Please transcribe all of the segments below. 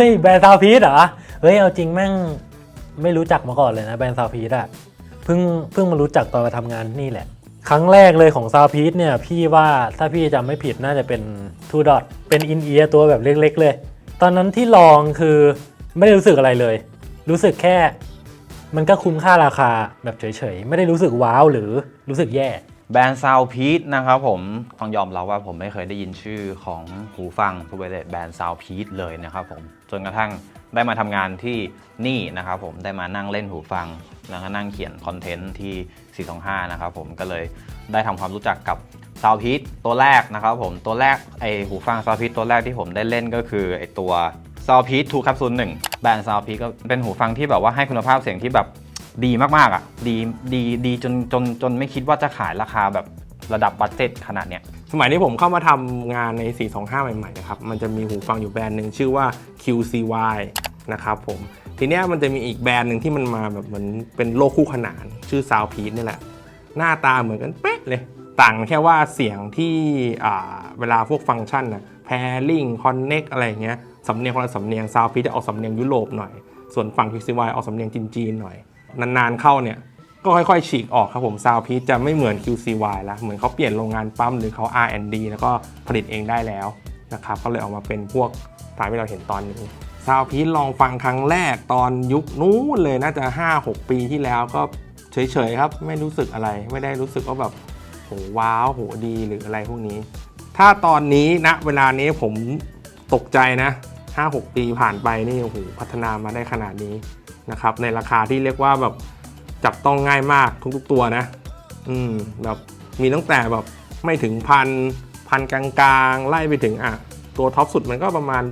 เฮ้ยแบรนด์ซาวพีซเหรอ เฮ้ย เอาจริงแม่งไม่รู้จักมาก่อนเลยนะแบรนด์ซาวพีซอะเพิ่งเพิ่งมารู้จักตอนมาทำงานนี่แหละ ครั้งแรกเลยของซาวพีซเนี่ย พี่ว่าถ้าพี่จำไม่ผิดน่าจะเป็นทูดอทเป็นอินเอียตัวแบบเล็ก ๆ เลย ตอนนั้นที่ลองคือไม่ได้รู้สึกอะไรเลย รู้สึกแค่ มันก็คุ้มค่าราคาแบบเฉยๆ ไม่ได้รู้สึกว้าวหรือรู้สึกแย่ แบรนด์ซาวพีทนะครับผมต้องยอมรับว่าผมไม่เคยได้ยินชื่อของหูฟังทูเวเลตแบรนด์ซาวพีทเลยนะครับผมจนกระทั่งได้มาทำงานที่นี่นะครับผมได้มานั่งเล่นหูฟังแล้วก็นั่งเขียนคอนเทนต์ที่ 425 นะครับผมก็เลยได้ทำความรู้จักกับซาวพีทตัวแรกนะครับผมตัวแรกไอหูฟังซาวพีทตัวแรกที่ผมได้เล่นก็คือไอตัวซาวพีททูคัพซูลหนึ่งแบรนด์ซาวพีทก็เป็นหูฟังที่แบบว่าให้คุณภาพเสียงที่แบบ ดีมากๆอะดีดีดีจนจนจนไม่คิดว่าจะขายราคาแบบระดับบัตเจ็ตขนาดเนี้ยสมัยที่ผมเข้ามาทำงานใน 425 ใหม่ๆนะครับ มันจะมีหูฟังอยู่แบรนด์หนึ่งชื่อว่า QCY นะครับผม ทีเนี้ยมันจะมีอีกแบรนด์หนึ่งที่มันมาแบบเหมือนเป็นโลกคู่ขนาน ชื่อ Soundpeace นี่แหละ หน้าตาเหมือนกันเป๊ะเลย ต่างแค่ว่าเสียงที่เวลาพวกฟังก์ชันนะ pairing connect อะไรเงี้ย สำเนียงคนละสำเนียง Soundpeace จะออกสำเนียงยุโรปหน่อย ส่วนฝั่ง QCY ออกสำเนียงจีนๆหน่อย นานๆเข้าเนี่ยก็ค่อยๆ ฉีกออกครับผม Soundpeace จะไม่เหมือน QCY แล้วเหมือนเขาเปลี่ยนโรงงานปั๊มหรือเขา R&D แล้วก็ผลิตเองได้แล้วนะครับก็เลยออกมาเป็นพวกตามที่เราเห็นตอนนี้ Soundpeace ลองฟังครั้งแรกตอนยุคนู้นเลยน่าจะ 5-6 ปีที่แล้วก็เฉยๆครับ ไม่รู้สึกอะไร ไม่ได้รู้สึกว่าแบบโหว้าวโหดีหรืออะไรพวกนี้ ถ้าตอนนี้ณเวลานี้ผมตกใจนะ 5-6 ปีผ่านไปนี่โอ้โหพัฒนามาได้ขนาดนี้ นะครับในราคาที่เรียกว่าแบบจับต้องง่ายมากทุกๆตัวนะ อืมแบบมีตั้งแต่แบบไม่ถึงพันพันกลางๆ ไล่ไปถึงอะตัวท็อปสุดมันก็ประมาณ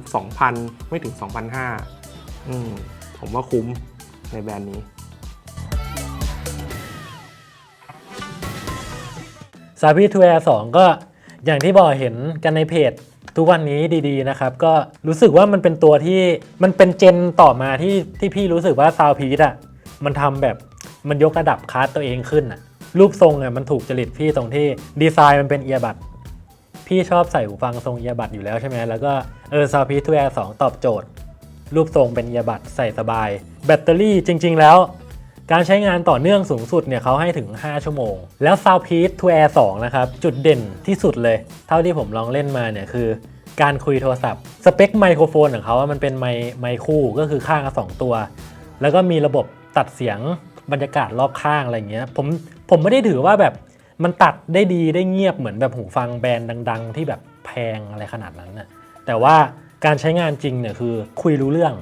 2,000 ไม่ถึง 2,500อืมผมว่าคุ้มในแบรนด์นี้ ซา v ีทูแอร์สก็อย่างที่บอกเห็นกันในเพจ ทุกวันนี้ดีๆนะครับ ก็รู้สึกว่ามันเป็นตัวที่มันเป็นเจนต่อมาที่ที่พี่รู้สึกว่าซาวพีดอะมันทำแบบมันยกระดับคลาสตัวเองขึ้นอะรูปทรงอะมันถูกจริตพี่ตรงที่ดีไซน์มันเป็นเอียบัดพี่ชอบใส่หูฟังทรงเอียบัดอยู่แล้วใช่ไหมแล้วก็เออซาวพีทูแอร์สตอบโจทย์ รูปทรงเป็นเอียบัดใส่สบาย แบตเตอรี่จริง ๆ แล้ว การใช้งานต่อเนื่องสูงสุดเนี่ยเขาให้ถึง 5 ชั่วโมง แล้ว Soundpeace to Air 2 นะครับ จุดเด่นที่สุดเลย เท่าที่ผมลองเล่นมาเนี่ยคือการคุยโทรศัพท์ สเปคไมโครโฟนของเขาอะมันเป็นไมไมค์คู่ก็คือข้างละสองตัว แล้วก็มีระบบตัดเสียงบรรยากาศรอบข้างอะไรเงี้ยผมผมไม่ได้ถือว่าแบบมันตัดได้ดีได้เงียบเหมือนแบบหูฟังแบรนด์ดัง ๆ ที่แบบแพงอะไรขนาดนั้นนะแต่ว่าการใช้งานจริงเนี่ยคือคุยรู้เรื่อง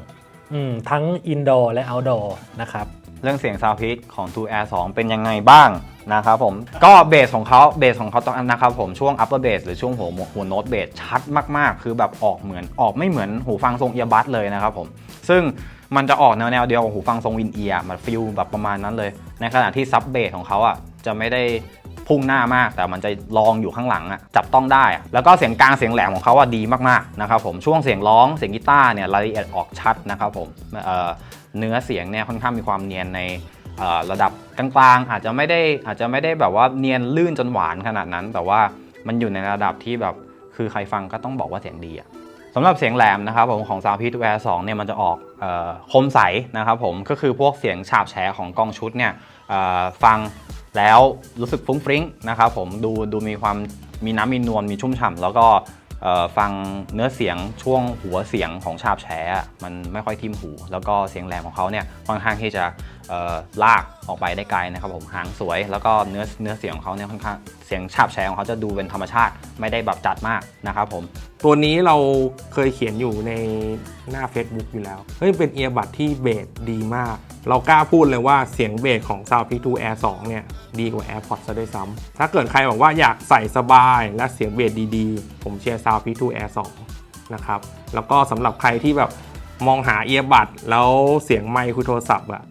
อทั้งอินดอร์และเอาท์ดอร์นะครับ เรื่องเสียงซาวพีทของ 2 Air 2 เป็นยังไงบ้างนะครับผม ก็เบสของเขาเบสของเขาตอนนะครับผมช่วง upper bass หรือช่วงหัวหัวโน้ตเบสชัดมากๆ คือแบบออกเหมือนออกไม่เหมือนหูฟังทรงเอียบัสเลยนะครับผม ซึ่งมันจะออกแนวแนวเดียวกับหูฟังทรงวินเอียมันฟิลแบบประมาณนั้นเลย ในขณะที่ซับเบสของเขาอะจะไม่ได้พุ่งหน้ามากแต่มันจะลองอยู่ข้างหลังอะจับต้องได้ แล้วก็เสียงกลางเสียงแหลมของเขาอะดีมากๆนะครับผมช่วงเสียงร้องเสียงกีตาร์เนี่ยรายละเอียดออกชัดนะครับผม เนื้อเสียงเนี่ยค่อนข้างมีความเนียนในระดับกลางๆ อาจจะไม่ได้อาจจะไม่ได้แบบว่าเนียนลื่นจนหวานขนาดนั้น แต่ว่ามันอยู่ในระดับที่แบบคือใครฟังก็ต้องบอกว่าเสียงดีอะสำหรับเสียงแหลมนะครับผมของ Sound p 2 Air 2เนี่ยมันจะออกออคมใสนะครับผมก็คือพวกเสียงฉาบแฉของกองชุดเนี่ยฟังแล้วรู้สึกฟุ้งฟริ้งนะครับผมดูดูมีความมีน้ำมีนวลมีชุ่มฉ่ำแล้วก็ ฟังเนื้อเสียงช่วงหัวเสียงของชาบแฉะมันไม่ค่อยทิ่มหู แล้วก็เสียงแหลมของเขาเนี่ยค่อนข้างที่จะ ลากออกไปได้ไกลนะครับผมหางสวยแล้วก็เนื้อเนื้อเสียงของเขาเนี่ยค่อนข้างเสียงฉาบแฉของเขาจะดูเป็นธรรมชาติไม่ได้แบบจัดมากนะครับผมตัวนี้เราเคยเขียนอยู่ในหน้า Facebook อยู่แล้วเฮ้ยเป็นเอียบัดที่เบสดีมาก เรากล้าพูดเลยว่าเสียงเบสของ Soundpeace 2 Air 2 เนี่ย ดีกว่า AirPods ซะด้วยซ้ำถ้าเกิดใครบอกว่าอยากใส่สบายและเสียงเบสดีๆ ผมเชียร์ Soundpeace 2 Air 2 นะครับ แล้วก็สำหรับใครที่แบบมองหาเอียบัดแล้วเสียงไมค์คุยโทรศัพท์อะ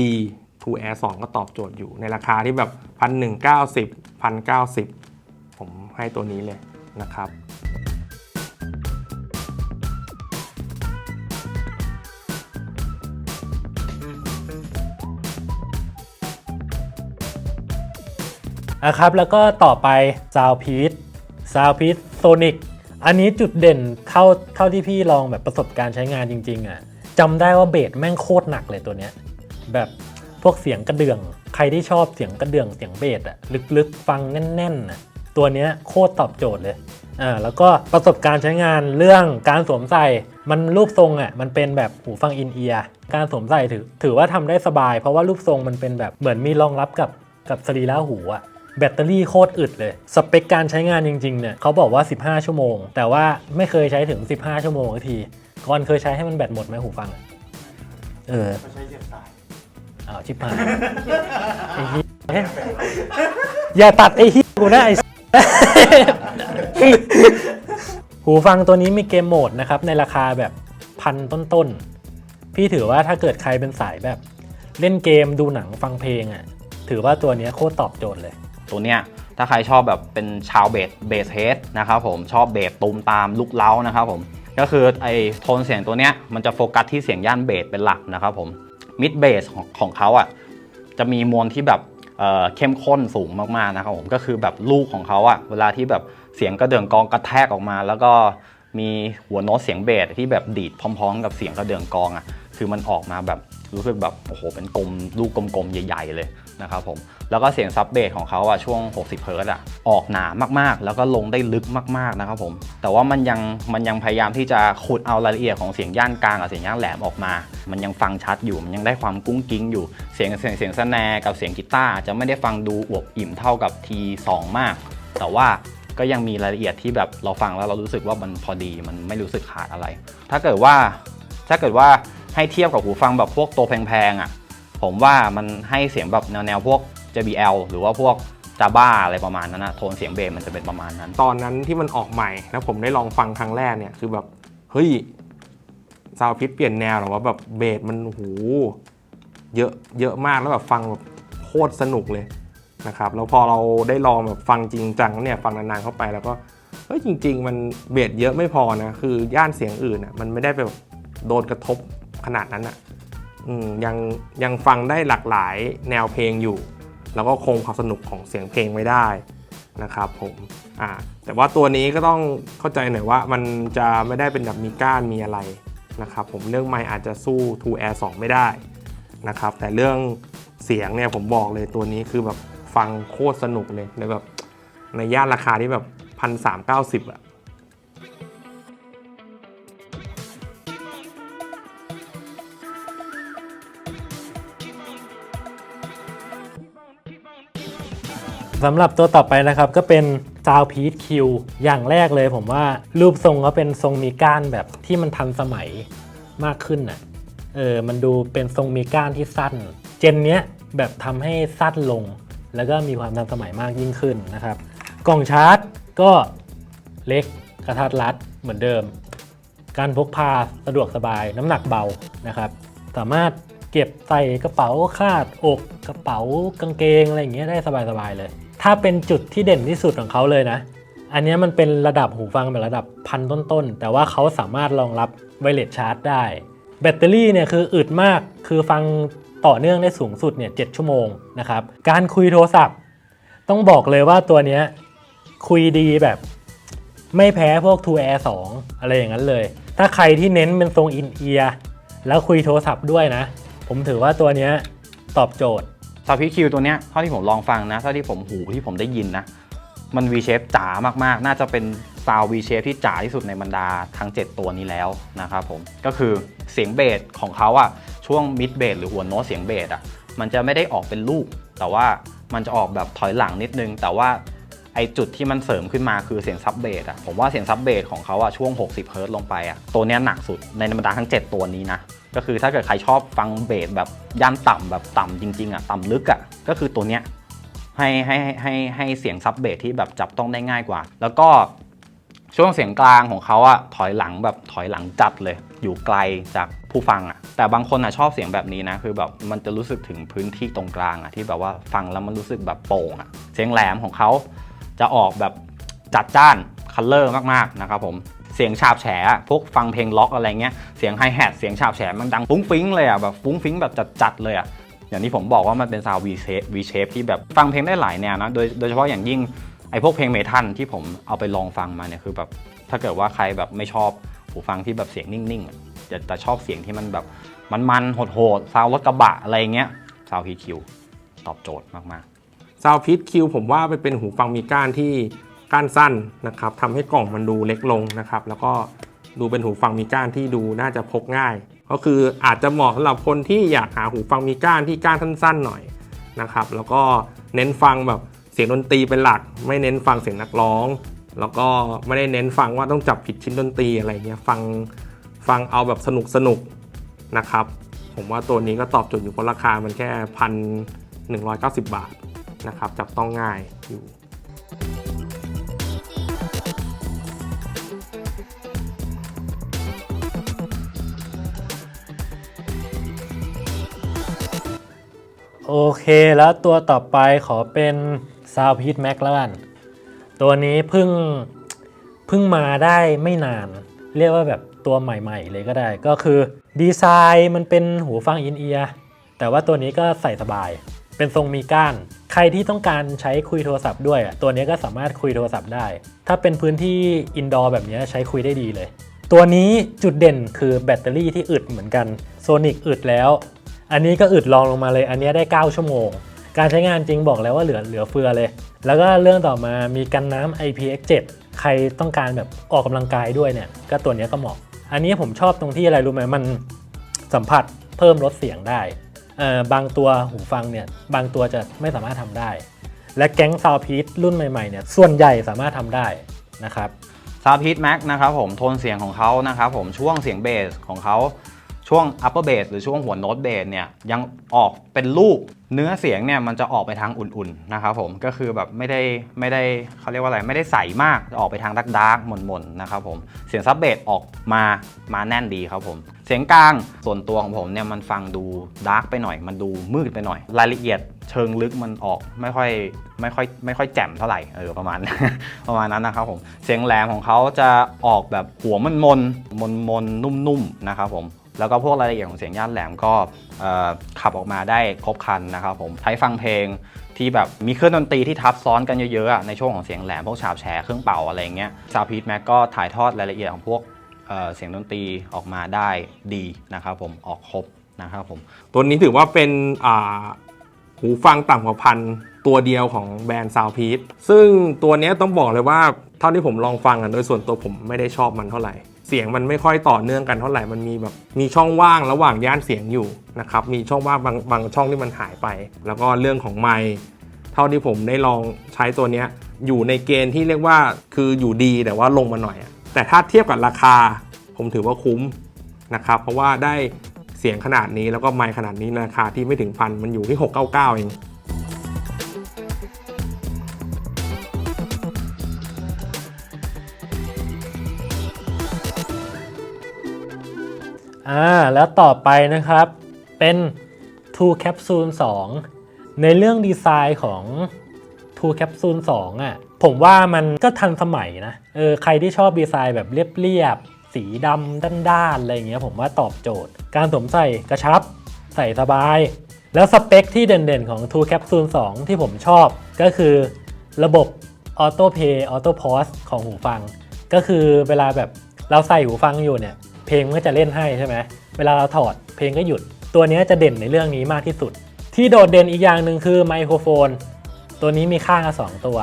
ดี2 Air 2 ก็ตอบโจทย์อยู่ในราคาที่แบบพันหนึ่งเก้าสิบพันเก้าสิบผมให้ตัวนี้เลยนะครับนะครับแล้วก็ต่อไป Soundpeace Soundpeace Sonic อันนี้จุดเด่นเท่าเท่าที่พี่ลองแบบประสบการณ์ใช้งานจริง ๆอะจำได้ว่าเบสแม่งโคตรหนักเลยตัวเนี้ย แบบพวกเสียงกระเดื่อง ใครที่ชอบเสียงกระเดื่องเสียงเบสอะลึกๆ ฟังแน่นๆน่ะตัวเนี้ยโคตรตอบโจทย์เลยอ่าแล้วก็ประสบการณ์ใช้งานเรื่องการสวมใส่มันรูปทรงอะมันเป็นแบบหูฟังอินเอียร์การสวมใส่ถือถือว่าทำได้สบาย เพราะว่ารูปทรงมันเป็นแบบเหมือนมีรองรับกับกับสรีระหูอะแบตเตอรี่โคตรอึดเลย สเปคการใช้งานจริงๆเนี่ยเขาบอกว่า 15 ชั่วโมง แต่ว่าไม่เคยใช้ถึง 15 ชั่วโมงทีก่อนเคยใช้ให้มันแบตหมดไหมหูฟังอะเออใช้เสียบสาย อ้าวชิบหายไอ้เหี้ยอย่าตัดไอ้เหี้ยกูนะไอ้ หูฟังตัวนี้มีเกมโหมดนะครับ ในราคาแบบพันต้นๆ พี่ถือว่าถ้าเกิดใครเป็นสายแบบ เล่นเกมดูหนังฟังเพลงอะ ถือว่าตัวเนี้ยโคตรตอบโจทย์เลย ตัวเนี้ยถ้าใครชอบแบบเป็นชาวเบสเบสเฮดนะครับผมชอบเบสตูมตามลุกเล้านะครับผม ก็คือไอโทนเสียงตัวเนี้ยมันจะโฟกัสที่เสียงย่านเบสเป็นหลักนะครับผม มิดเบสของของเขาอะจะมีมวลที่แบบเเข้มข้นสูงมากๆนะครับผมก็คือแบบลูกของเขาอะเวลาที่แบบเสียงกระเดื่องกองกระแทกออกมา แล้วก็มีหัวโน้ตเสียงเบสที่แบบดีดพร้อม ๆ กับเสียงกระเดื่องกองอะคือมันออกมาแบบ รู้สึกแบบโอ้โหเป็นกลมลูกกลมๆ ใหญ่ ๆ เลยนะครับผม แล้วก็เสียงซับเบสของเขาอะช่วง 60เฮิร์ตอะออกหนามากๆ แล้วก็ลงได้ลึกมากๆนะครับผม แต่ว่ามันยังมันยังพยายามที่จะขุดเอารายละเอียดของเสียงย่านกลางกับเสียงย่านแหลมออกมา มันยังฟังชัดอยู่ มันยังได้ความกุ้งกิ้งอยู่ เสียงเสียงเสียงสแนร์กับเสียงกีตาร์จะไม่ได้ฟังดูอวบอิ่มเท่ากับ T2 มาก แต่ว่าก็ยังมีรายละเอียดที่แบบเราฟังแล้วเรารู้สึกว่ามันพอดีมันไม่รู้สึกขาดอะไร ถ้าเกิดว่าถ้าเกิดว่า ให้เทียบกับหูฟังแบบพวกตัวแพงๆอะผมว่ามันให้เสียงแบบแนวๆพวก JBL หรือว่าพวก Jabba อะไรประมาณนั้นนะโทนเสียงเบสมันจะเป็นประมาณนั้น ตอนนั้นที่มันออกใหม่แล้วผมได้ลองฟังครั้งแรกเนี่ยคือแบบเฮ้ยซาวพิษเปลี่ยนแนวหรอว่าแบบเบสมันโหเยอะเยอะมากแล้วแบบฟังแบบโคตรสนุกเลยนะครับแล้วพอเราได้ลองแบบฟังจริงจังเนี่ยฟังนานๆเข้าไปแล้วก็เฮ้ยจริง ๆ มันเบสเยอะไม่พอนะคือย่านเสียงอื่นอะมันไม่ได้แบบโดนกระทบ ขนาดนั้นอะยังยังฟังได้หลากหลายแนวเพลงอยู่ แล้วก็คงความสนุกของเสียงเพลงไว้ได้นะครับผมอ่าแต่ว่าตัวนี้ก็ต้องเข้าใจหน่อยว่ามันจะไม่ได้เป็นแบบมีก้านมีอะไรนะครับผมเรื่องไมค์อาจจะสู้ True Air 2 ไม่ได้นะครับแต่เรื่องเสียงเนี่ยผมบอกเลยตัวนี้คือแบบฟังโคตรสนุกเลยในแบบในย่านราคาที่แบบพันสามเก้าสิบอะ สำหรับตัวต่อไปนะครับก็เป็น Sound p i e c e Q อย่างแรกเลยผมว่ารูปทรงเขาเป็นทรงมีก้านแบบที่มันทันสมัยมากขึ้นน่ะเออมันดูเป็นทรงมีก้านที่สั้น เจนเนี้ยแบบทำให้สั้นลง แล้วก็มีความทันสมัยมากยิ่งขึ้นนะครับกล่องชาร์จก็เล็กกระทัดรัดเหมือนเดิม การพกพาสะดวกสบายน้ำหนักเบานะครับ สามารถเก็บใส่กระเป๋าคาดอกกระเป๋ากางเกงอะไรอย่างเงี้ยได้สบายๆเลย ถ้าเป็นจุดที่เด่นที่สุดของเขาเลยนะ อันนี้มันเป็นระดับหูฟังแบบระดับพันต้นๆ แต่ว่าเขาสามารถรองรับไวเลสชาร์จได้ แบตเตอรี่เนี่ยคืออึดมาก คือฟังต่อเนื่องได้สูงสุดเนี่ย7ชั่วโมงนะครับ การคุยโทรศัพท์ ต้องบอกเลยว่าตัวนี้คุยดีแบบไม่แพ้พวก True Air 2 อะไรอย่างนั้นเลย ถ้าใครที่เน้นเป็นทรงอินเอียร์แล้วคุยโทรศัพท์ด้วยนะ ผมถือว่าตัวนี้ตอบโจทย์ ซาพิคิวตัวเนี้ยเท่าที่ผมลองฟังนะเท่าที่ผมหูที่ผมได้ยินนะ มัน V shape จ๋ามากๆ น่าจะเป็นซาว V shape ที่จ๋าที่สุดในบรรดาทั้ง 7 ตัวนี้แล้วนะครับผมก็คือเสียงเบสของเขาอะช่วงมิดเบสหรือหัวโน้ตเสียงเบสอะมันจะไม่ได้ออกเป็นลูก แต่ว่ามันจะออกแบบถอยหลังนิดนึง แต่ว่า ไอจุดที่มันเสริมขึ้นมาคือเสียงซับเบสอะผมว่าเสียงซับเบสของเขาอะช่วง 60เฮิร์ตลงไปอะตัวเนี้ยหนักสุดในบรรดาทั้ง 7 ตัวนี้นะ ก็คือถ้าเกิดใครชอบฟังเบสแบบย่านต่ำแบบต่ำจริงๆอะต่ำลึกอะก็คือตัวเนี้ยให้ให้ให้ให้เสียงซับเบสที่แบบจับต้องได้ง่ายกว่า แล้วก็ช่วงเสียงกลางของเขาอะถอยหลังแบบถอยหลังจัดเลย อยู่ไกลจากผู้ฟังอะแต่บางคนอะชอบเสียงแบบนี้นะคือแบบมันจะรู้สึกถึงพื้นที่ตรงกลางอะที่แบบว่าฟังแล้วมันรู้สึกแบบโป่งอะเสียงแหลมของเขา จะออกแบบจัดจ้านคัลเลอร์มากๆนะครับผมเสียงฉาบแฉะพวกฟังเพลงล็อกอะไรเงี้ยเสียงไฮแฮทเสียงฉาบแฉมันดังฟุ้งฟิ้งเลยอะแบบฟุ้งฟิ้งแบบจัดๆเลยอะอย่างที่ผมบอกว่ามันเป็นซาว V shape V shape ที่แบบฟังเพลงได้หลายแนวนะโดยโดยเฉพาะอย่างยิ่งไอ้พวกเพลงเมทัลที่ผมเอาไปลองฟังมาเนี่ยคือแบบถ้าเกิดว่าใครแบบไม่ชอบหูฟังที่แบบเสียงนิ่งๆจะจะชอบเสียงที่มันแบบมันๆโหดๆซาวรถกระบะอะไรเงี้ยซาวพีคิวตอบโจทย์มากๆ ซาวพิ t คิวผมว่าไปเป็นหูฟังมีก้านที่ก้านสั้นนะครับทำให้กล่องมันดูเล็กลงนะครับ แล้วก็ดูเป็นหูฟังมีก้านที่ดูน่าจะพกง่าย ก็คืออาจจะเหมาะสำหรับคนที่อยากหาหูฟังมีก้านที่ก้านสั้นๆหน่อยนะครับ แล้วก็เน้นฟังแบบเสียงดนตรีเป็นหลัก ไม่เน้นฟังเสียงนักร้อง แล้วก็ไม่ได้เน้นฟังว่าต้องจับผิดชิ้นดนตรีอะไรเงี้ยฟังฟังเอาแบบสนุกสนุกนะครับ ผมว่าตัวนี้ก็ตอบโจทย์อยู่เพราะราคามันแค่พันหนึ่งร้อยเก้าสิบบาท นะครับ จับต้องง่ายอยู่ โอเคแล้วตัวต่อไปขอเป็น Soundpeak Max แล้วกัน ตัวนี้เพิ่งเพิ่งมาได้ไม่นาน เรียกว่าแบบตัวใหม่ๆ เลยก็ได้ก็คือ ดีไซน์มันเป็นหูฟังอินเอียร์แต่ว่าตัวนี้ก็ใส่สบาย เป็นทรงมีก้าน ใครที่ต้องการใช้คุยโทรศัพท์ด้วยอะตัวนี้ก็สามารถคุยโทรศัพท์ได้ ถ้าเป็นพื้นที่อินดอร์แบบนี้ใช้คุยได้ดีเลย ตัวนี้จุดเด่นคือแบตเตอรี่ที่อึดเหมือนกันโซนิกอึดแล้ว อันนี้ก็อึดลองลงมาเลย อันนี้ได้ 9 ชั่วโมง การใช้งานจริงบอกแล้วว่าเหลือเหลือเฟือเลย แล้วก็เรื่องต่อมามีกันน้ำ IPX7 ใครต้องการแบบออกกำลังกายด้วยเนี่ย ก็ตัวนี้ก็เหมาะ อันนี้ผมชอบตรงที่อะไรรู้ไหมมันสัมผัสเพิ่มลดเสียงได้ บางตัวหูฟังเนี่ยบางตัวจะไม่สามารถทำได้ และแก๊งซาวพีทรุ่นใหม่ๆเนี่ยส่วนใหญ่สามารถทำได้นะครับซาวพีทแม็กนะครับผมโทนเสียงของเขานะครับผมช่วงเสียงเบสของเขา ช่วง upper bass หรือช่วงหัวโน้ตเบสเนี่ยยังออกเป็นลูกเนื้อเสียงเนี่ยมันจะออกไปทางอุ่นๆนะครับผมก็คือแบบไม่ได้ไม่ได้เขาเรียกว่าอะไรไม่ได้ใสมากจะออกไปทางดักดาร์กๆหม่นๆนะครับผมเสียงซับเบสออกมามาแน่นดีครับผม เสียงกลางส่วนตัวของผมเนี่ยมันฟังดูดาร์กไปหน่อย มันดูมืดไปหน่อย รายละเอียดเชิงลึกมันออกไม่ค่อยไม่ค่อยไม่ค่อยแจ่มเท่าไหร่เออประมาณ ประมาณนั้นนะครับผมเสียงแหลมของเขาจะออกแบบหัวมันมนมนมนนุ่มๆนะครับผม แล้วก็พวกรายละเอียดของเสียงย่านแหลมก็ขับออกมาได้ครบคันนะครับผมใช้ฟังเพลงที่แบบมีเครื่องดนตรีที่ทับซ้อนกันเยอะๆในช่วงของเสียงแหลมพวกฉาบแฉเครื่องเป่าอะไรเงี้ยซาวพีทแม็กก็ถ่ายทอดรายละเอียดของพวกเเสียงดนตรีออกมาได้ดีนะครับผมออกครบนะครับผมตัวนี้ถือว่าเป็นหูฟังต่ำกว่าพันตัวเดียวของแบรนด์ซาวพีทซึ่งตัวนี้ต้องบอกเลยว่าเท่าที่ผมลองฟังอะโดยส่วนตัวผมไม่ได้ชอบมันเท่าไหร่ เสียงมันไม่ค่อยต่อเนื่องกันเท่าไหร่ มันมีแบบมีช่องว่างระหว่างย่านเสียงอยู่นะครับ มีช่องว่างบางบางช่องที่มันหายไป แล้วก็เรื่องของไมค์เท่าที่ผมได้ลองใช้ตัวเนี้ยอยู่ในเกณฑ์ที่เรียกว่าคืออยู่ดีแต่ว่าลงมาหน่อย แต่ถ้าเทียบกับราคา ผมถือว่าคุ้มนะครับ เพราะว่าได้เสียงขนาดนี้แล้วก็ไมค์ขนาดนี้ราคาที่ไม่ถึงพันมันอยู่ที่ 699 เอง อ่าแล้วต่อไปนะครับเป็น Two Capsule 2 ในเรื่องดีไซน์ของ Two Capsule 2อะผมว่ามันก็ทันสมัยนะเออใครที่ชอบดีไซน์แบบเรียบๆ สีดำด้านๆ อะไรอย่างเงี้ยผมว่าตอบโจทย์ การสวมใส่กระชับ ใส่สบาย แล้วสเปคที่เด่นๆของ Two Capsule 2 ที่ผมชอบก็คือระบบ Auto Play Auto Pause ของหูฟัง ก็คือเวลาแบบเราใส่หูฟังอยู่เนี่ย เพลงมันก็จะเล่นให้ใช่ไหมเวลาเราถอดเพลงก็หยุด ตัวนี้จะเด่นในเรื่องนี้มากที่สุด ที่โดดเด่นอีกอย่างหนึ่งคือไมโครโฟน ตัวนี้มีข้างละสองตัว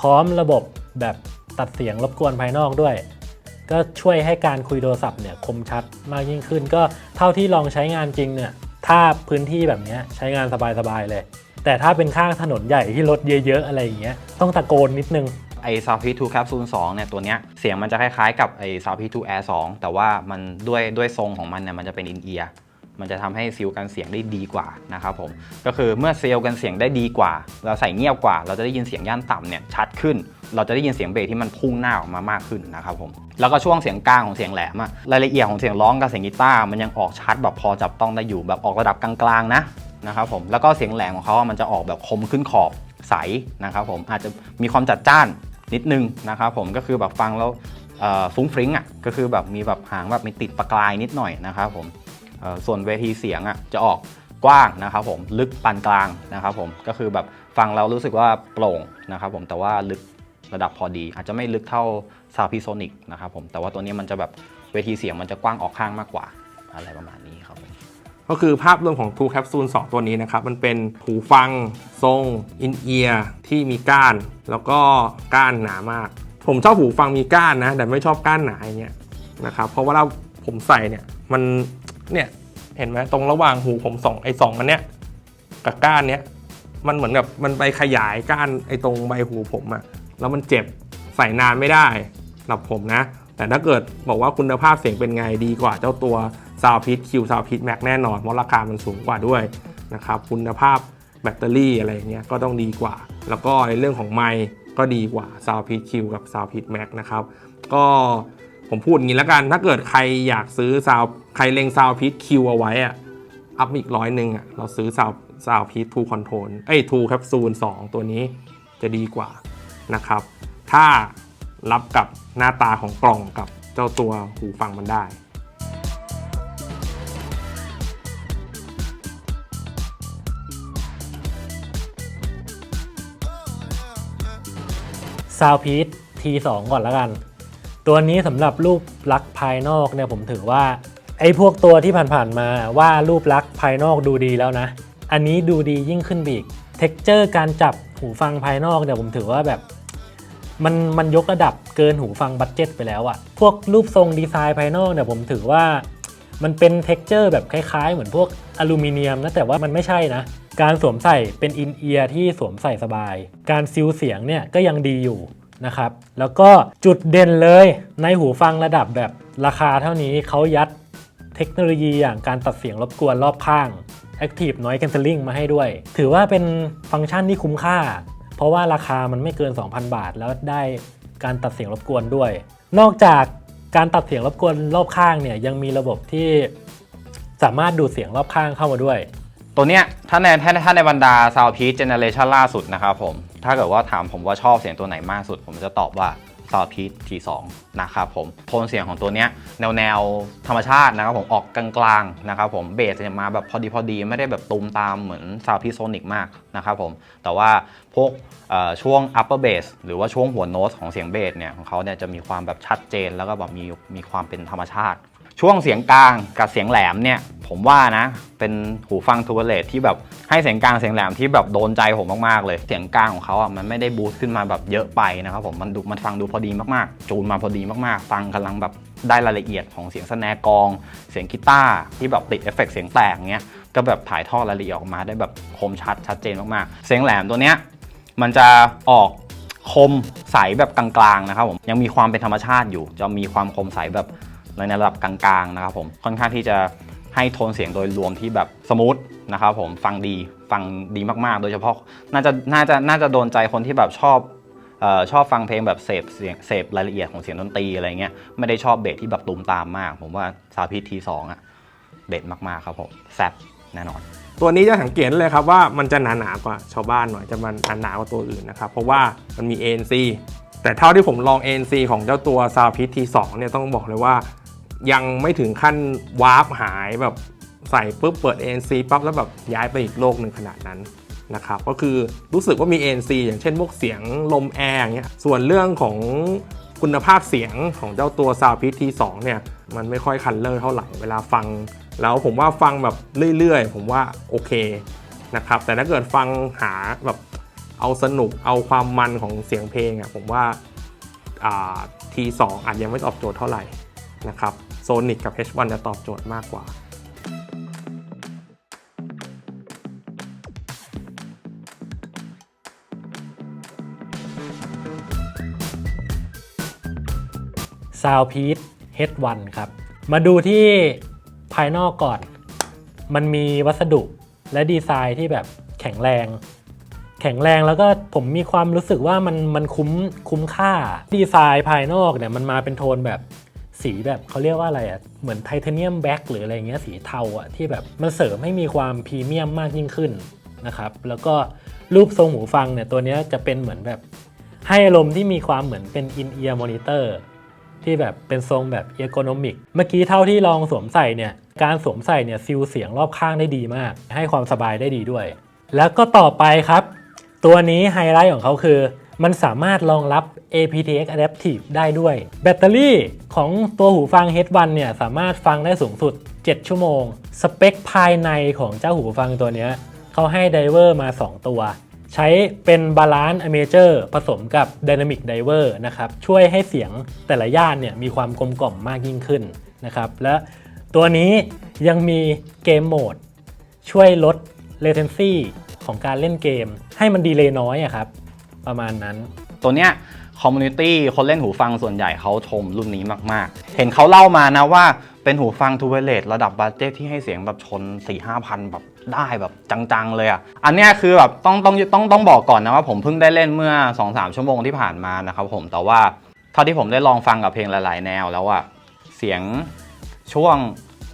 พร้อมระบบแบบตัดเสียงรบกวนภายนอกด้วย ก็ช่วยให้การคุยโทรศัพท์เนี่ยคมชัดมากยิ่งขึ้น ก็เท่าที่ลองใช้งานจริงเนี่ยถ้าพื้นที่แบบนี้ใช้งานสบายๆเลย แต่ถ้าเป็นข้างถนนใหญ่ที่รถเยอะๆอะไรอย่างเงี้ยต้องตะโกนนิดนึง ไอ้ Sound Peak 2 Capsule 2เนี่ยตัวเนี้ยเสียงมันจะคล้ายๆกับไอ้ Sound Peak 2 Air 2แต่ว่ามันด้วยด้วยทรงของมันเนี่ยมันจะเป็นอินเอียร์มันจะทำให้ซีลกันเสียงได้ดีกว่านะครับผมก็คือเมื่อเซลกันเสียงได้ดีกว่า เราใส่เงียบกว่า เราจะได้ยินเสียงย่านต่ำเนี่ยชัดขึ้น เราจะได้ยินเสียงเบสที่มันพุ่งหน้าออกมามากขึ้นนะครับผมแล้วก็ช่วงเสียงกลางของเสียงแหลมอะรายละเอียดของเสียงร้องกับเสียงกีตาร์มันยังออกชัดแบบพอจับต้องได้อยู่แบบออกระดับกลางๆนะนะครับผมแล้วก็เสียงแหลมของเขาอะมันจะออกแบบคมขึ้นขอบใสนะครับผมอาจจะมีความจัดจ้าน นิดนึงนะครับผมก็คือแบบฟังแล้วเอ่อฟุ้งฟริ้งอะก็คือแบบมีแบบหางแบบมีติดประกายนิดหน่อยนะครับผมส่วนเวทีเสียงอะจะออกกว้างนะครับผมลึกปานกลางนะครับผมก็คือแบบฟังแล้วรู้สึกว่าโปร่งนะครับผมแต่ว่าลึกระดับพอดี อาจจะไม่ลึกเท่า Sound p i s o n i c นะครับผมแต่ว่าตัวนี้มันจะแบบเวทีเสียงมันจะกว้างออกข้างมากกว่าอะไรประมาณ ก็คือภาพรวมของ True Capsule 2 ตัวนี้นะครับ มันเป็นหูฟัง ทรง อินเอียร์ที่มีก้าน แล้วก็ก้านหนามาก ผมชอบหูฟังมีก้านนะ แต่ไม่ชอบก้านหนาอย่างเงี้ยนะครับ เพราะว่าเราผมใส่เนี่ย มันเนี่ยเห็นไหมตรงระหว่างหูผมสองไอ้สองอันเนี้ยกับก้านเนี้ยมันเหมือนกับมันไปขยายก้านไอ้ตรงใบหูผมอะแล้วมันเจ็บใส่นานไม่ได้สำหรับผมนะ แต่ถ้าเกิดบอกว่าคุณภาพเสียงเป็นไงดีกว่าเจ้าตัว s o u n d p i t Q s o u n d p i t Max แน่นอนเพราะราคามันสูงกว่าด้วยนะครับคุณภาพแบตเตอรี่อะไรอย่างเงี้ยก็ต้องดีกว่า แล้วก็ในเรื่องของไมค์ก็ดีกว่า s o u n d p i t Q กับ s o u n d p i t Max นะครับก็ผมพูดอย่างนี้แล้วกันถ้าเกิดใครอยากซื้อ Sound ใครเล็ง s o u n d p i t Q เอาไว้อะอัพอีกร้อยหนึ่งอะเราซื้อ Sound s o u n d p i t 2 Control เอ้ย2 Capsule 2ตัวนี้จะดีกว่านะครับ ถ้ารับกับหน้าตาของกล่องกับเจ้าตัวหูฟังมันได้ ซาวพีท T2 ก่อนแล้วกัน ตัวนี้สำหรับรูปลักษณ์ภายนอกเนี่ยผมถือว่าไอ้พวกตัวที่ผ่านๆมาว่ารูปลักษณ์ภายนอกดูดีแล้วนะ อันนี้ดูดียิ่งขึ้นไปอีกเท็กเจอร์การจับหูฟังภายนอกเนี่ยผมถือว่าแบบ มันมันยกระดับเกินหูฟังบัตเจ็ตไปแล้วอะพวกรูปทรงดีไซน์ภายนอกเนี่ยผมถือว่า มันเป็นเท็กเจอร์แบบคล้ายๆ เหมือนพวกอลูมิเนียมนะแต่ว่ามันไม่ใช่นะ การสวมใส่เป็นอินเอียร์ที่สวมใส่สบาย การซิลเสียงเนี่ยก็ยังดีอยู่นะครับ แล้วก็จุดเด่นเลยในหูฟังระดับแบบราคาเท่านี้เขายัดเทคโนโลยีอย่างการตัดเสียงรบกวนรอบข้าง Active Noise Cancelling มาให้ด้วย ถือว่าเป็นฟังก์ชันที่คุ้มค่า เพราะว่าราคามันไม่เกิน 2,000 บาท แล้วได้การตัดเสียงรบกวนด้วย นอกจากการตัดเสียงรบกวนรอบข้างเนี่ยยังมีระบบที่สามารถดูดเสียงรอบข้างเข้ามาด้วย ตัวเนี้ยถ้าในถ้าถ้าในบรรดา Sound p i e c Generation ล่าสุดนะครับผม ถ้าเกิดว่าถามผมว่าชอบเสียงตัวไหนมากสุด ผมจะตอบว่า Sound p i e c T2 นะครับผม โทนเสียงของตัวเนี้ยแนวแนวธรรมชาตินะครับผมออกกลางๆนะครับผมเบสจะมาแบบพอดีพอดีไม่ได้แบบตูมตามเหมือน Sound p i e c Sonic มากนะครับผม แต่ว่าพวกช่วง upper bass หรือว่าช่วงหัวโน้ตของเสียงเบสเนี่ยของเขาเนี่ยจะมีความแบบชัดเจนแล้วก็แบบมีมีความเป็นธรรมชาติ ช่วงเสียงกลางกับเสียงแหลมเนี่ย ผมว่านะ เป็นหูฟังทูเบเลตที่แบบให้เสียงกลางเสียงแหลมที่แบบโดนใจผมมากๆเลย เสียงกลางของเขาอะมันไม่ได้บูสต์ขึ้นมาแบบเยอะไปนะครับผมมันดูมันฟังดูพอดีมากๆ จูนมาพอดีมากๆ ฟังกำลังแบบได้รายละเอียดของเสียงสแนร์กอง เสียงกีตาร์ที่แบบติดเอฟเฟกต์เสียงแตกเงี้ยก็แบบถ่ายทอดรายละเอียดออกมาได้แบบคมชัดชัดเจนมากๆ เสียงแหลมตัวเนี้ยมันจะออกคมใสแบบกลางๆนะครับผมยังมีความเป็นธรรมชาติอยู่ จะมีความคมใสแบบ ในระดับกลางๆนะครับผมค่อนข้างที่จะให้โทนเสียงโดยรวมที่แบบสมูทนะครับผมฟังดีฟังดีมากๆ โดยเฉพาะน่าจะน่าจะน่าจะโดนใจคนที่แบบชอบออชอบฟังเพลงแบบเสพเสียงเสพรายละเอียดของเสียงดนตรีอะไรเงี้ยไม่ได้ชอบเบสที่แบบตูมตามมาก ผมว่าซาพิทีสองอะเด็ดมากๆครับผมแซบแน่นอน ตัวนี้จะสังเกตเลยครับว่ามันจะหนาหนากว่าชาวบ้านหน่อยจะมันหนากว่าตัวอื่นนะครับเพราะว่ามันมี ANC แต่เท่าที่ผมลอง ANC ของเจ้าตัว s o u n d p i t T2 เนี่ยต้องบอกเลยว่า ยังไม่ถึงขั้นวาร์ปหายแบบใส่ปุ๊บเปิด ANC ปั๊บแล้วแบบย้ายไปอีกโลกหนึ่งขนาดนั้นนะครับก็คือรู้สึกว่ามี ANC อย่างเช่นพวกเสียงลมแอร์อย่างเงี้ยส่วนเรื่องของคุณภาพเสียงของเจ้าตัว s o u n d p i t T2 เนี่ยมันไม่ค่อยคันเลอร์เท่าไหร่เวลาฟัง แล้วผมว่าฟังแบบเรื่อยๆ ผมว่าโอเคนะครับแต่ถ้าเกิดฟังหาแบบเอาสนุกเอาความมันของเสียงเพลงอะผมว่าทีสองอาจยังไม่ตอบโจทย์เท่าไหร่นะครับ โซนิกกับ H1 จะตอบโจทย์มากกว่า s o u n d p i e c H1 ครับ มาดูที่ภายนอกก่อน มันมีวัสดุและดีไซน์ที่แบบแข็งแรง แข็งแรงแล้วก็ผมมีความรู้สึกว่ามันมันคุ้มคุ้มค่า ดีไซน์ภายนอกเนี่ยมันมาเป็นโทนแบบ สีแบบเขาเรียกว่าอะไรอะ่ะเหมือนไทเทเนียมแบ็กหรืออะไรเงี้ยสีเทาอะ่ะที่แบบมันเสริมให้มีความพรีเมียมมากยิ่งขึ้นนะครับแล้วก็รูปทรงหูฟังเนี่ยตัวนี้จะเป็นเหมือนแบบให้อารมณ์ที่มีความเหมือนเป็น in-ear monitor ที่แบบเป็นทรงแบบเอ o โนมิก เมื่อกี้เท่าที่ลองสวมใส่เนี่ย การสวมใส่เนี่ยซิลเสียงรอบข้างได้ดีมาก ให้ความสบายได้ดีด้วย แล้วก็ต่อไปครับ ตัวนี้ไฮไลท์ของเขาคือ มันสามารถรองรับ aptX Adaptive ได้ด้วย แบตเตอรี่ของตัวหูฟัง H1 เนี่ยสามารถฟังได้สูงสุด 7 ชั่วโมง สเปคภายในของเจ้าหูฟังตัวนี้เขาให้ไดเวอร์มา 2 ตัว ใช้เป็นบาลานซ์อเมเจอร์ผสมกับ Dynamic Diver นะครับช่วยให้เสียงแต่ละย่านเนี่ยมีความกลมกล่อมมากยิ่งขึ้นนะครับและตัวนี้ยังมีเกมโหมดช่วยลด latency ของการเล่นเกม ให้มันดีเลย์น้อยอะครับ ประมาณนั้น ตัวเนี้ยคอมมูนิตี้คนเล่นหูฟังส่วนใหญ่เขาชมรุ่นนี้มาก ๆ เห็นเขาเล่ามานะว่าเป็นหูฟังทูเวเลตระดับบัตเจ็ตที่ให้เสียงแบบชน 4 5พันแบบได้แบบจัง ๆ เลยอะ อันเนี้ยคือแบบต้องต้องต้องต้องบอกก่อนนะว่าผมเพิ่งได้เล่นเมื่อ 2-3 ชั่วโมงที่ผ่านมานะครับผมแต่ว่าเท่าที่ผมได้ลองฟังกับเพลงหลาย ๆ แนวแล้วอะเสียงช่วง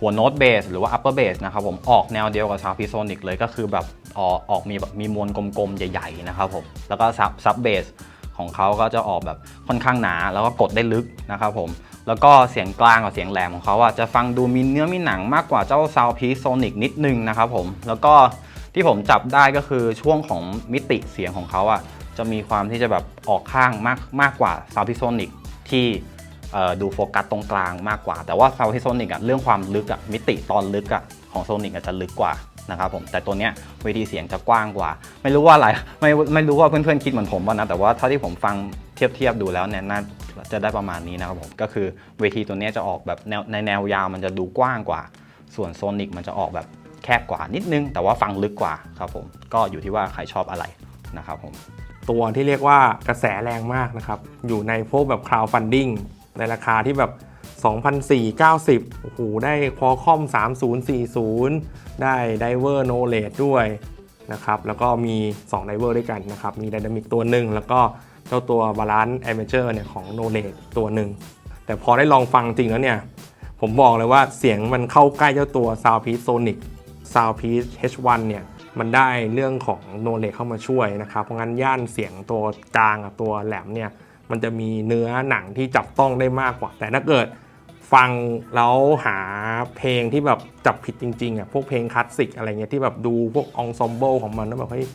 หัวโน้ตเบสหรือว่า upper bass นะครับผมออกแนวเดียวกับ Sound Pisonic เลยก็คือแบบออกออกมีแบบมีมวลกลมๆ ใหญ่ๆนะครับผมแล้วก็ซับซับเบสของเขาก็จะออกแบบค่อนข้างหนาแล้วก็กดได้ลึกนะครับผมแล้วก็เสียงกลางกับเสียงแหลมของเขาอะจะฟังดูมีเนื้อมีหนังมากกว่าเจ้า Sound p i e c e Sonic นิดนึงนะครับผมแล้วก็ที่ผมจับได้ก็คือช่วงของมิติเสียงของเขาอะจะมีความที่จะแบบออกข้างมากมากกว่า Sound p i e c e Sonic ที่ ดูโฟกัสตรงกลางมากกว่า แต่ว่า Sound p i e c e Sonic อะเรื่องความลึกอะมิติตอนลึกอะของ Sonic อาจจะลึกกว่านะครับผมแต่ตัวเนี้ยเวทีเสียงจะกว้างกว่า ไม่รู้ว่าอะไรไม่ไม่รู้ว่าเพื่อนๆคิดเหมือนผมป่ะนะแต่ว่าเท่าที่ผมฟังเทียบเทียบดูแล้วเนี่ยน่าจะได้ประมาณนี้นะครับผมก็คือเวทีตัวเนี้ยจะออกแบบแนวในแนวยาวมันจะดูกว้างกว่า ส่วนโซนิกมันจะออกแบบแคบกว่านิดนึง แต่ว่าฟังลึกกว่าครับผมก็อยู่ที่ว่าใครชอบอะไรนะครับผมตัวที่เรียกว่ากระแสแรงมากนะครับอยู่ในพวกแบบ crowdfunding ในราคาที่แบบ2,490 โอ้โห ได้ Qualcomm 3040 ได้ Diver Knowledge ด้วยนะครับ แล้วก็มี2 Diver ด้วยกันนะครับ มี Dynamic ตัวหนึ่ง แล้วก็เจ้าตัว Balance Amateur เนี่ยของ Knowledge ตัวหนึ่ง แต่พอได้ลองฟังจริงแล้วเนี่ย ผมบอกเลยว่าเสียงมันเข้าใกล้เจ้าตัว Soundpiece Sonic Soundpiece H1 เนี่ย มันได้เรื่องของโนเลเข้ามาช่วยนะครับ เพราะงั้นย่านเสียงตัวกลางกับตัวแหลมเนี่ย มันจะมีเนื้อหนังที่จับต้องได้มากกว่า แต่ถ้าเกิดฟังแล้วหาเพลงที่แบบจับผิดจริงๆอะพวกเพลงคลาสสิกอะไรเงี้ยที่แบบดูพวกองซอมเบิลของมันแล้วแบบเฮ้ย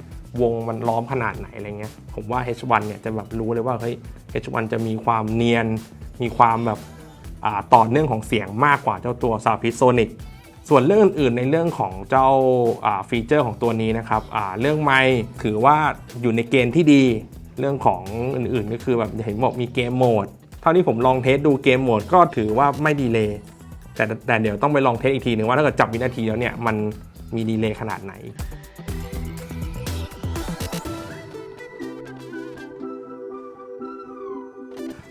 วงมันล้อมขนาดไหนอะไรเงี้ยผมว่า H1 เนี่ยจะแบบรู้เลยว่าเฮ้ย H1 จะมีความเนียน มีความแบบต่อเนื่องของเสียงมากกว่าเจ้าตัว Soundpiece Sonic ส่วนเรื่องอื่นในเรื่องของเจ้าาฟีเจอร์ของตัวนี้นะครับเรื่องไมค์ถือว่าอยู่ในเกณฑ์ที่ดี เรื่องของอื่นๆ ก็คือแบบเห็นบอกมีเกมโหมด เท่าที่ผมลองเทสดูเกมโหมดก็ถือว่าไม่ดีเลย์แต่แต่เดี๋ยวต้องไปลองเทสอีกทีหนึ่งว่าถ้าเกิดจับวินาทีแล้วเนี่ยมันมีดีเลย์ขนาดไหน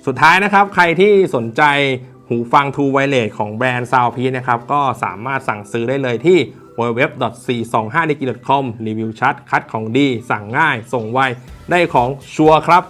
สุดท้ายนะครับ ใครที่สนใจหูฟัง True Wireless ของแบรนด์ Soundpia นะครับ ก็สามารถสั่งซื้อได้เลยที่ www.425digi.com รีวิวชัดคัดของดี สั่งง่าย ส่งไว ได้ของชัวร์ครับ